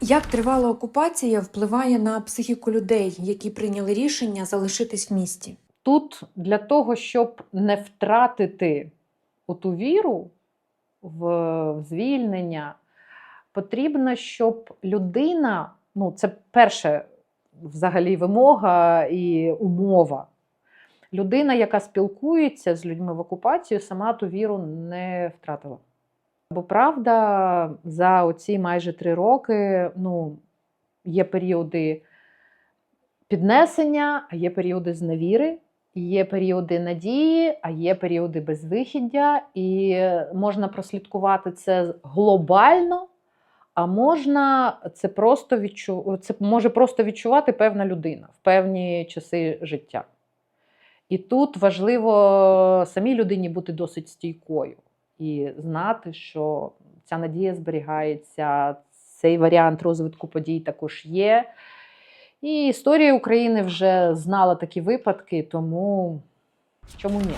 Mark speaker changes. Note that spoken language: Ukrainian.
Speaker 1: Як тривала окупація впливає на психіку людей, які прийняли рішення залишитись в місті?
Speaker 2: Тут для того, щоб не втратити ту віру в звільнення, потрібно, щоб людина, ну це перше взагалі вимога і умова. Людина, яка спілкується з людьми в окупацію, сама ту віру не втратила. Бо правда, за оці майже три роки ну, є періоди піднесення, а є періоди зневіри, є періоди надії, а є періоди безвихіддя, і можна прослідкувати це глобально, а можна це просто відчу... це може просто відчувати певна людина в певні часи життя. І тут важливо самій людині бути досить стійкою і знати, що ця надія зберігається, цей варіант розвитку подій також є. І історія України вже знала такі випадки, тому чому ні?